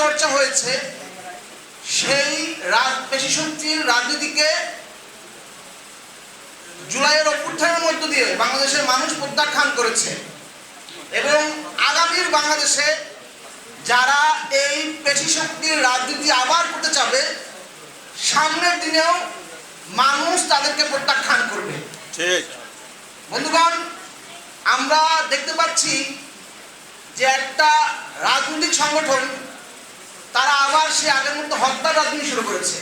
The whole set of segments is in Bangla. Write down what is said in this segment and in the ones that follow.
চর্চা হয়েছে সেই পেশি শক্তির রাজনীতিকে জুলাইয়ের অভ্যুত্থানের মধ্য দিয়ে বাংলাদেশের মানুষ প্রত্যাখ্যান করেছে। এবং আগামীর বাংলাদেশে যারা এই পেশি শক্তির রাজনীতি আবার করতে চাবে সামনের দিনেও মানুষ তাদেরকে প্রত্যাখ্যান করবে। ঠিক। বন্ধুগণ আমরা দেখতে পাচ্ছি যে একটা রাজনৈতিক সংগঠন সে আগের মতো হত্যার রাজনীতি শুরু করেছে।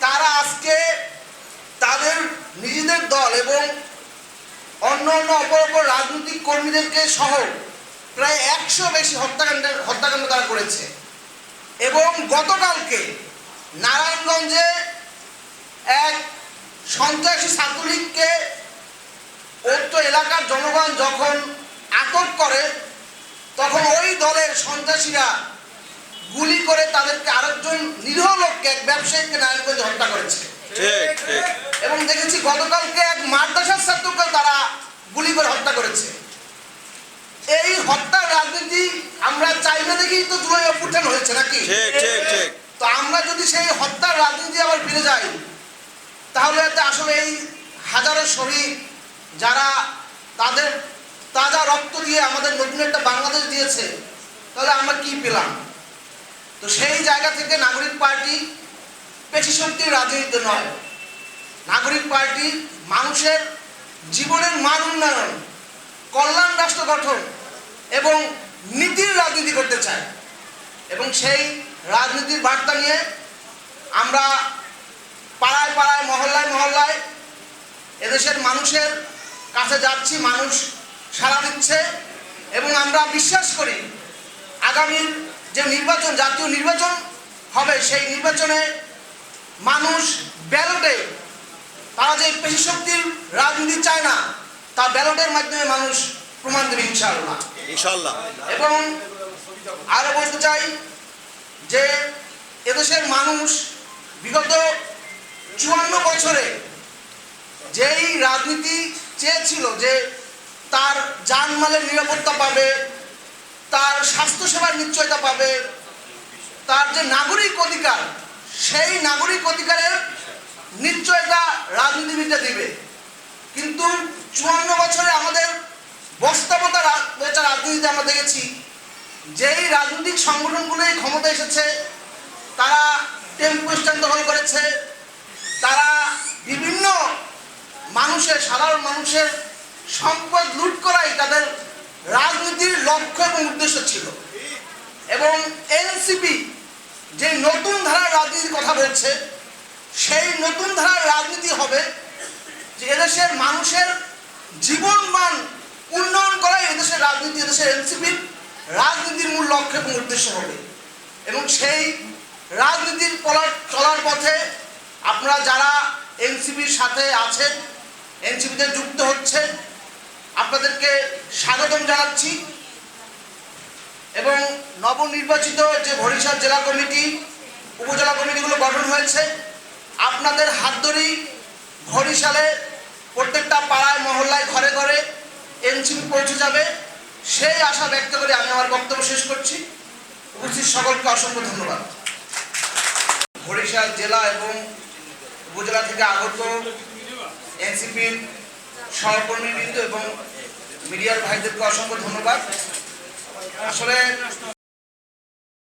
তারা আজকে তাদের নিজেদের দল এবং অন্য অন্য অপর অপর রাজনৈতিক কর্মীদেরকে সহ প্রায় একশো বেশি হত্যাকাণ্ডের হত্যাকাণ্ড তারা করেছে। এবং গতকালকে নারায়ণগঞ্জে এক সন্ত্রাসী ছাত্রলীগকে উক্ত এলাকার জনগণ যখন আটক করে, তখন ওই দলের সন্ত্রাসীরা গুলি করে তাদেরকে আরেকজন নিরীহ লোককে এক ব্যবসায়ীকে নারায়ণগঞ্জে হত্যা করেছে। এবং দেখেছি গতকালকে এক মাদ্রাসার ছাত্রকে তারা গুলি করে হত্যা করেছে। এই হত্যার রাজনীতি আমরা চাই না দেখেই তো জুলাই অভ্যুত্থান হয়েছে নাকি? তো আমরা যদি সেই হত্যার রাজনীতি আবার ফিরে যাই তাহলে এতে আসলে এই হাজারো শহীদ যারা তাদের তাজা রক্ত দিয়ে আমাদের নতুন একটা বাংলাদেশ দিয়েছে তাহলে আমরা কি পেলাম? তো সেই জায়গা থেকে নাগরিক পার্টি পেশি রাজনীতি নয়। নাগরিক পার্টি মানুষের জীবনের মান উন্নয়ন, কল্যাণ রাষ্ট্র গঠন এবং নীতির রাজনীতি করতে চায়। এবং সেই রাজনীতির বার্তা নিয়ে আমরা পাড়ায় পাড়ায়, মহল্লায় মহল্লায় এদেশের মানুষের কাছে যাচ্ছি, মানুষ সাড়া দিচ্ছে এবং আমরা বিশ্বাস করি আগামীর যে নির্বাচন জাতীয় নির্বাচন হবে সেই নির্বাচনে মানুষ ব্যালটে তারা যে পেশি শক্তির রাজনীতি চায় না তা ব্যালটের মাধ্যমে মানুষ প্রমাণ দেবে ইনশাআল্লাহ। ইনশাল্লাহ এবং আরও বলতে চাই যে এদেশের মানুষ বিগত চুয়ান্ন বছরে যেই রাজনীতি চেয়েছিল যে তার জানমালের নিরাপত্তা পাবে তার স্বাস্থ্যসেবার নিশ্চয়তা পাবে। তার যে নাগরিক অধিকার, সেই নাগরিক অধিকারের নিশ্চয়তা রাজনীতিবিদরা দিবে। কিন্তু চুয়ান্ন বছরে আমাদের বস্তাবতা রাজনীতিতে আমরা দেখেছি, যেই রাজনৈতিক সংগঠনগুলোই ক্ষমতা এসেছে, তারা টেম্পু স্ট্যান্ড দখল করেছে, তারা বিভিন্ন মানুষের, সাধারণ মানুষের সম্পদ লুট করাই তাদের রাজনীতির লক্ষ্য এবং উদ্দেশ্য ছিল। এবং এনসিপি যে নতুন ধারার রাজনীতির কথা বলছে, সেই নতুন ধারার রাজনীতি হবে যে এদেশের মানুষের জীবন মান উন্নয়ন করাই এদেশের রাজনীতি, এদেশের এনসিপির রাজনীতির মূল লক্ষ্য এবং উদ্দেশ্য হবে। এবং সেই রাজনীতির পলার, চলার পথে আপনারা যারা এনসিপির সাথে আছেন, এনসিপিতে যুক্ত স্বাগতম জানাচ্ছি। এবং নবনির্বাচিত যে বরিশাল জেলা কমিটি, উপজেলা কমিটিগুলো গঠন হয়েছে, আপনাদের হাত ধরেই বরিশালে প্রত্যেকটা পাড়ায়, মহল্লায়, ঘরে ঘরে এনসিপি পৌঁছে যাবে, সেই আশা ব্যক্ত করে আমি আমার বক্তব্য শেষ করছি। উপস্থিত সকলকে অসংখ্য ধন্যবাদ। বরিশাল জেলা এবং উপজেলা থেকে আগত এনসিপির সহকর্মীবৃন্দ এবং মিডিয়ার ভাইদেরকে অসংখ্য ধন্যবাদ। আসলে